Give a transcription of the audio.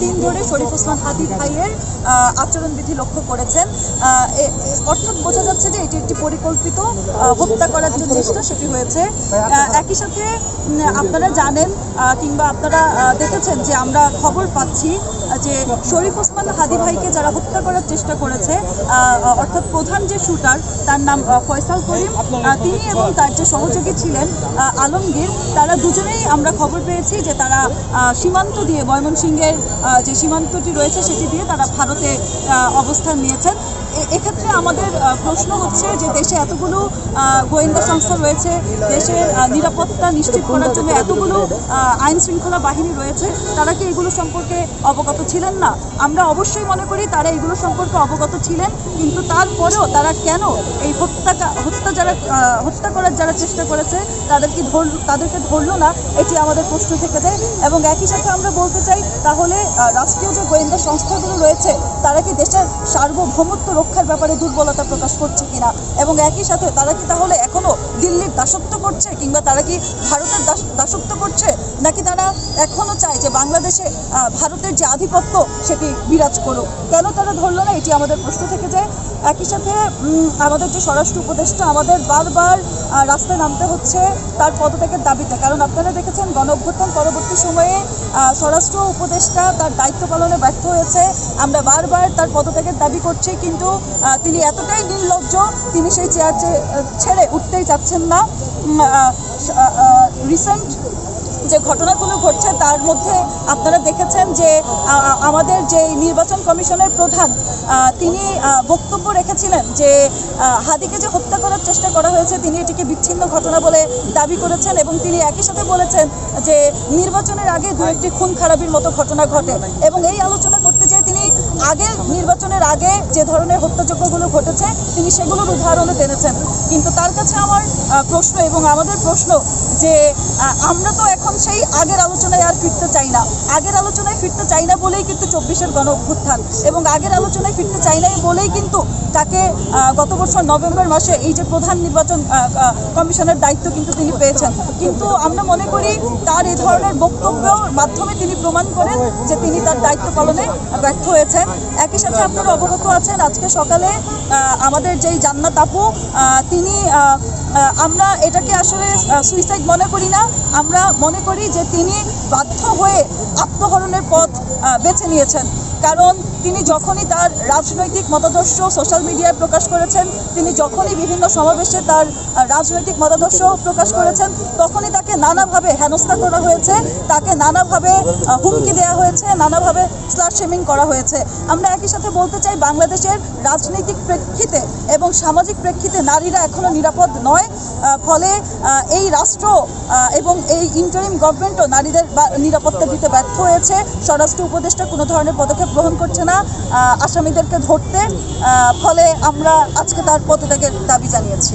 দীর্ঘদিন ধরে শরীফ ওসমান হাদি ভাইয়ের আচরণবিধি লক্ষ্য করেছেন। অর্থাৎ বোঝা যাচ্ছে যে এটি একটি পরিকল্পিত হত্যা করার যে চেষ্টা সেটি হয়েছে। একই সাথে আপনারা জানেন কিংবা আপনারা দেখেছেন যে আমরা খবর পাচ্ছি যে শরীফ ওসমান হাদি ভাইকে যারা হত্যা করার চেষ্টা করেছে অর্থাৎ প্রধান যে শুটার, তার নাম ফয়সাল করিম তিনি এবং তার যে সহযোগী ছিলেন আলমগীর, তারা দুজনেই আমরা খবর পেয়েছি যে তারা সীমান্ত দিয়ে ময়মনসিংহের যে সীমান্তটি রয়েছে সেটি দিয়ে তারা ভারতে অবস্থান নিয়েছেন। এক্ষেত্রে আমাদের প্রশ্ন হচ্ছে যে দেশে এতগুলো গোয়েন্দা সংস্থা রয়েছে দেশের নিরাপত্তা নিশ্চিত করার জন্য এতগুলো আইন শৃঙ্খলা বাহিনী রয়েছে, তারা কি এগুলো সম্পর্কে অবগত ছিলেন না? আমরা অবশ্যই মনে করি তারা এগুলো সম্পর্কে অবগত ছিলেন, কিন্তু তারপরেও তারা কেন এই হত্যা হত্যা যারা হত্যা করার যারা চেষ্টা করেছে, তাদেরকে ধর, তাদেরকে ধরলো না, এটি আমাদের প্রশ্ন থেকে দেয় এবং একই সাথে আমরা বলতে চাই, তাহলে রাষ্ট্রীয় যে গোয়েন্দা সংস্থাগুলো রয়েছে, তারা কি দেশের সার্বভৌমত্ব রক্ষার ব্যাপারে দুর্বলতা প্রকাশ করছে কিনা? এবং একই সাথে তারা কি তাহলে এখনও দিল্লির দাসত্ব করছে কিংবা তারা কি ভারতের দাস- দাসত্ব করছে? নাকি তারা এখনও চায় যে বাংলাদেশে ভারতের যে আধিপত্য সেটি বিরাজ করুক? কেন তারা ধরলো না? এটি আমাদের প্রশ্ন থেকে যায়। একই সাথে আমাদের যে স্বরাষ্ট্র উপদেষ্টা, আমাদের বারবার রাস্তায় নামতে হচ্ছে তার পদত্যাগের দাবিতে। কারণ আপনারা দেখেছেন, গণ অভ্যুত্থান পরবর্তী সময়ে স্বরাষ্ট্র উপদেষ্টা তার দায়িত্ব পালনে ব্যর্থ হয়েছে। আমরা বারবার তার পদত্যাগের দাবি করছি, কিন্তু তিনি এতটাই নির্লজ্জ, তিনি সেই চেয়ার ছেড়ে উঠতেই চাচ্ছেন না। রিসেন্ট যে ঘটনাগুলো ঘটছে, তার মধ্যে আপনারা দেখেছেন যে আমাদের যে নির্বাচন কমিশনের প্রধান তিনি বক্তব্য রেখেছিলেন যে হাদিকে যে হত্যা করার চেষ্টা করা হয়েছে, তিনি এটিকে বিচ্ছিন্ন ঘটনা বলে দাবি করেছেন এবং তিনি একই সাথে বলেছেন যে, নির্বাচনের আগে দু একটি খুন খারাপির মতো ঘটনা ঘটে। এবং এই আলোচনা আগের নির্বাচনের আগে যে ধরনের হত্যাযজ্ঞগুলো ঘটেছে, তিনি সেগুলোর উদাহরণও টেনেছেন কিন্তু তার কাছে আমার প্রশ্ন এবং আমাদের প্রশ্ন যে আমরা তো এখন সেই আগের আলোচনায় আর ফিরতে চাই না। আগের আলোচনায় ফিরতে চাই না বলেই কিন্তু চব্বিশের গণ অভ্যুত্থান এবং আগের আলোচনায় ফিরতে চাই না বলেই কিন্তু তাকে গত বছর নভেম্বর মাসে এই যে প্রধান নির্বাচন কমিশনের দায়িত্ব কিন্তু তিনি পেয়েছেন। কিন্তু আমরা মনে করি তার এই ধরনের বক্তব্যের মাধ্যমে তিনি প্রমাণ করেন যে তিনি তার দায়িত্ব পালনে ব্যর্থ হয়েছেন। একই সাথে আপনারা অবগত আছেন, আজকে সকালে আমাদের যেই জান্নাত আপু তিনি আমরা এটাকে আসলে সুইসাইড মনে করি না। আমরা মনে করি যে তিনি বাধ্য হয়ে আত্মহরণের পথ নিয়েছেন। কারণ তিনি যখনই তার রাজনৈতিক মতাদর্শ সোশ্যাল মিডিয়ায় প্রকাশ করেছেন, তিনি যখনই বিভিন্ন সমাবেশে তার রাজনৈতিক মতাদর্শ প্রকাশ করেছেন, তখনই তাকে নানাভাবে হেনস্থা করা হয়েছে, তাকে নানাভাবে হুমকি দেওয়া হয়েছে, নানাভাবে স্লার শেমিং করা হয়েছে। আমরা একই সাথে বলতে চাই, বাংলাদেশের রাজনৈতিক প্রেক্ষিতে এবং সামাজিক প্রেক্ষিতে নারীরা এখনও নিরাপদ নয়। ফলে এই রাষ্ট্র এবং এই ইন্টারিম গভর্নমেন্টও নারীদের নিরাপত্তা দিতে ব্যর্থ হয়েছে। স্বরাষ্ট্র উপদেষ্টা কোনো ধরনের পদক্ষেপ গ্রহণ করছে না আসামিদেরকে ধরতে ফলে আমরা আজকে তার পদত্যাগের দাবি জানিয়েছি।